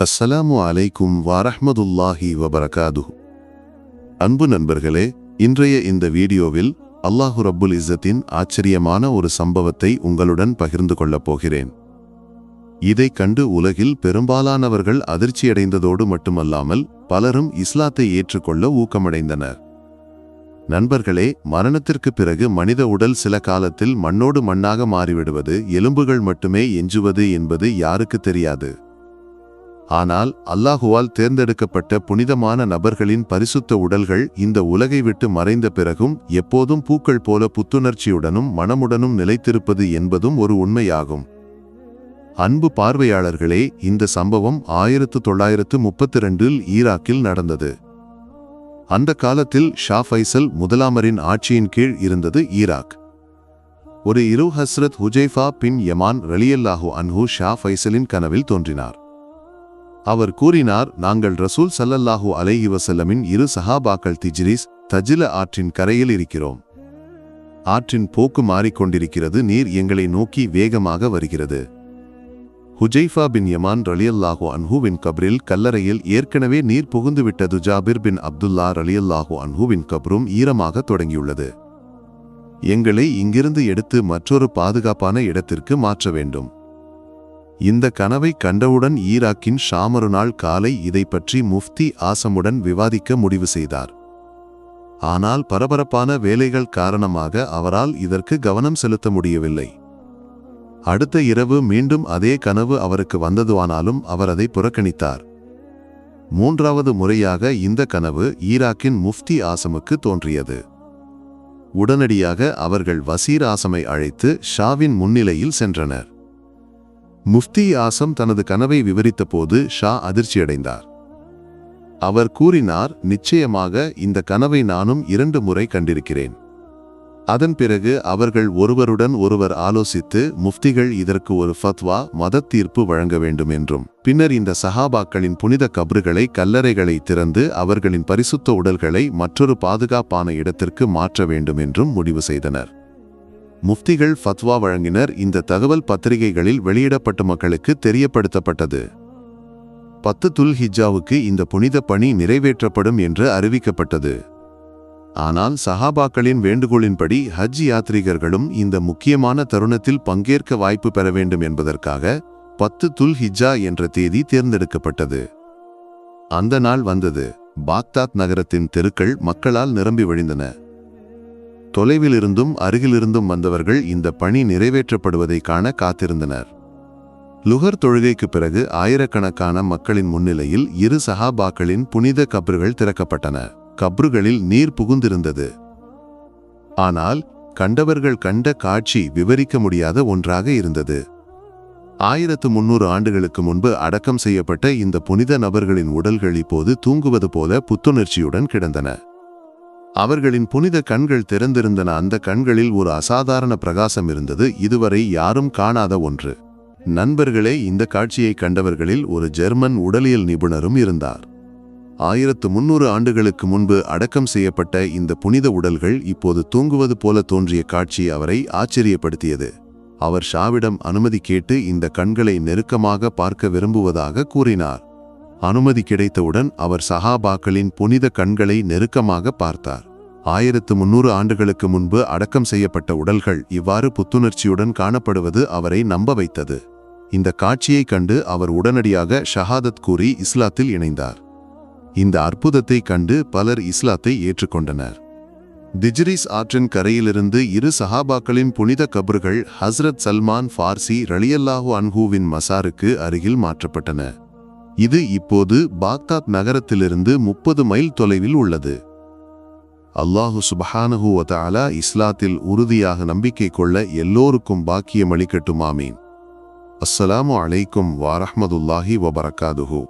அஸ்ஸலாமு அலைக்கும் வாரஹ்மதுல்லாஹி வபரகாது அன்பு நண்பர்களே இன்றைய இந்த வீடியோவில் அல்லாஹு ரப்புல் இஸ்ஸத்தின் ஆச்சரியமான ஒரு சம்பவத்தை உங்களுடன் பகிர்ந்து கொள்ளப் போகிறேன். இதைக் கண்டு உலகில் பெரும்பாலானவர்கள் அதிர்ச்சியடைந்ததோடு மட்டுமல்லாமல் பலரும் இஸ்லாத்தை ஏற்றுக்கொள்ள ஊக்கமடைந்தனர். நண்பர்களே மரணத்திற்கு பிறகு மனித உடல் சில காலத்தில் மண்ணோடு மண்ணாக மாறிவிடுவது எலும்புகள் மட்டுமே எஞ்சுவது என்பது யாருக்கு தெரியாது. ஆனால் அல்லாஹுவால் தேர்ந்தெடுக்கப்பட்ட புனிதமான நபர்களின் பரிசுத்த உடல்கள் இந்த உலகை விட்டு மறைந்த பிறகும் எப்போதும் பூக்கள் போல புத்துணர்ச்சியுடனும் மனமுடனும் நிலைத்திருப்பது என்பதும் ஒரு உண்மையாகும். அன்பு பார்வையாளர்களே இந்த சம்பவம் ஆயிரத்து தொள்ளாயிரத்து முப்பத்தி ரெண்டில் ஈராக்கில் நடந்தது. அந்த காலத்தில் ஷா ஃபைசல் முதலாமரின் ஆட்சியின் கீழ் இருந்தது ஈராக். ஒரு இரு ஹஸ்ரத் ஹுஜைஃபா பின் யமான் ரலியல்லாஹு அன்ஹு ஷா ஃபைசலின் கனவில் தோன்றினார். அவர் கூறினார் நாங்கள் ரசூல் சல்லல்லாஹூ அலைஹி வசல்லமின் இரு சஹாபாக்கள் திஜ்ரிஸ் தஜில ஆற்றின் கரையில் இருக்கிறோம். ஆற்றின் போக்கு மாறிக்கொண்டிருக்கிறது நீர் எங்களை நோக்கி வேகமாக வருகிறது. ஹுஜைஃபா பின் யமான் ரலியல்லாஹோ அன்ஹுவின் கப்ரில் கல்லறையில் ஏற்கனவே நீர் புகுந்துவிட்டது ஜாபிர் பின் அப்துல்லா ரலியல்லாஹோ அன்ஹுவின் கப்ரும் ஈரமாக தொடங்கியுள்ளது. எங்களை இங்கிருந்து எடுத்து மற்றொரு பாதுகாப்பான இடத்திற்கு மாற்ற வேண்டும். இந்த கனவை கண்டவுடன் ஈராக்கின் ஷாமரு நாள் காலை இதை பற்றி முஃப்தி ஆசமுடன் விவாதிக்க முடிவு செய்தார். ஆனால் பரபரப்பான வேலைகள் காரணமாக அவரால் இதற்கு கவனம் செலுத்த முடியவில்லை. அடுத்த இரவு மீண்டும் அதே கனவு அவருக்கு வந்ததுவானாலும் அவர் அதை புறக்கணித்தார். மூன்றாவது முறையாக இந்த கனவு ஈராக்கின் முஃப்தி ஆசமுக்கு தோன்றியது. உடனடியாக அவர்கள் வசீர் ஆசமை அழைத்து ஷாவின் முன்னிலையில் சென்றனர். முஃப்தி ஆசம் தனது கனவை விவரித்தபோது ஷா அதிர்ச்சியடைந்தார். அவர் கூறினார் நிச்சயமாக இந்த கனவை நானும் இரண்டு முறை கண்டிருக்கிறேன். அதன் பிறகு அவர்கள் ஒருவருடன் ஒருவர் ஆலோசித்து முஃப்திகள் இதற்கு ஒரு ஃபத்வா மத தீர்ப்பு வழங்க வேண்டும் என்றும் பின்னர் இந்த சஹாபாக்களின் புனித கபறுகளை கல்லறைகளை திறந்து அவர்களின் பரிசுத்த உடல்களை மற்றொரு பாதுகாப்பான இடத்திற்கு மாற்ற வேண்டும் என்றும் முடிவு செய்தனர். முஃப்திகள் ஃபத்வா வழங்கினர். இந்த தகவல் பத்திரிகைகளில் வெளியிடப்பட்ட மக்களுக்கு தெரியப்படுத்தப்பட்டது. பத்து துல் ஹிஜாவுக்கு இந்த புனித பணி நிறைவேற்றப்படும் என்று அறிவிக்கப்பட்டது. ஆனால் சஹாபாக்களின் வேண்டுகோளின்படி ஹஜ் யாத்ரீகர்களும் இந்த முக்கியமான தருணத்தில் பங்கேற்க வாய்ப்பு பெற வேண்டும் என்பதற்காக பத்து துல் ஹிஜா என்ற தேதி தேர்ந்தெடுக்கப்பட்டது. அந்த நாள் வந்தது. பாக்தாத் நகரத்தின் தெருக்கள் மக்களால் நிரம்பி வழிந்தன. தொலைவிலிருந்தும் அருகிலிருந்தும் வந்தவர்கள் இந்த பணி நிறைவேற்றப்படுவதை காண காத்திருந்தனர். லுகர் தொழுகைக்கு பிறகு ஆயிரக்கணக்கான மக்களின் முன்னிலையில் இரு சஹாபாக்களின் புனித கப்றுகள் திறக்கப்பட்டன. கப்றுகளில் நீர் புகுந்திருந்தது. ஆனால் கண்டவர்கள் கண்ட காட்சி விவரிக்க முடியாத ஒன்றாக இருந்தது. ஆயிரத்து முன்னூறு ஆண்டுகளுக்கு முன்பு அடக்கம் செய்யப்பட்ட இந்த புனித நபர்களின் உடல்கள் இப்போது தூங்குவது போல புத்துணர்ச்சியுடன் கிடந்தன. அவர்களின் புனித கண்கள் திறந்திருந்தன. அந்த கண்களில் ஒரு அசாதாரண பிரகாசம் இருந்தது. இதுவரை யாரும் காணாத ஒன்று. நண்பர்களே இந்த காட்சியை கண்டவர்களில் ஒரு ஜெர்மன் உடலியல் நிபுணரும் இருந்தார். ஆயிரத்து முன்னூறு ஆண்டுகளுக்கு முன்பு அடக்கம் செய்யப்பட்ட இந்த புனித உடல்கள் இப்போது தூங்குவது போல தோன்றிய காட்சி அவரை ஆச்சரியப்படுத்தியது. அவர் ஷாவிடம் அனுமதி கேட்டு இந்த கண்களை நெருக்கமாக பார்க்க விரும்புவதாக கூறினார். அனுமதி கிடைத்தவுடன் அவர் சஹாபாக்களின் புனித கண்களை நெருக்கமாக பார்த்தார். ஆயிரத்து முன்னூறு ஆண்டுகளுக்கு முன்பு அடக்கம் செய்யப்பட்ட உடல்கள் இவ்வாறு புத்துணர்ச்சியுடன் காணப்படுவது அவரை நம்ப வைத்தது. இந்த காட்சியை கண்டு அவர் உடனடியாக ஷஹாதத் கூறி இஸ்லாத்தில் இணைந்தார். இந்த அற்புதத்தை கண்டு பலர் இஸ்லாத்தை ஏற்றுக்கொண்டனர். திஜ்ரிஸ் ஆற்றின் கரையிலிருந்து இரு சஹாபாக்களின் புனித கபர்கள் ஹஸ்ரத் சல்மான் ஃபார்சி ரலியல்லாஹு அன்ஹூவின் மசாருக்கு அருகில் மாற்றப்பட்டன. இது இப்போது பாக்தாத் நகரத்திலிருந்து முப்பது மைல் தொலைவில் உள்ளது. அல்லாஹு சுபஹானஹு வதாலா இஸ்லாத்தில் உறுதியாக நம்பிக்கை கொள்ள எல்லோருக்கும் பாக்கியம் அளிக்கட்டும் அஸ்ஸலாமு அலைக்கும் வாரஹமதுல்லாஹி வபரகாதுஹு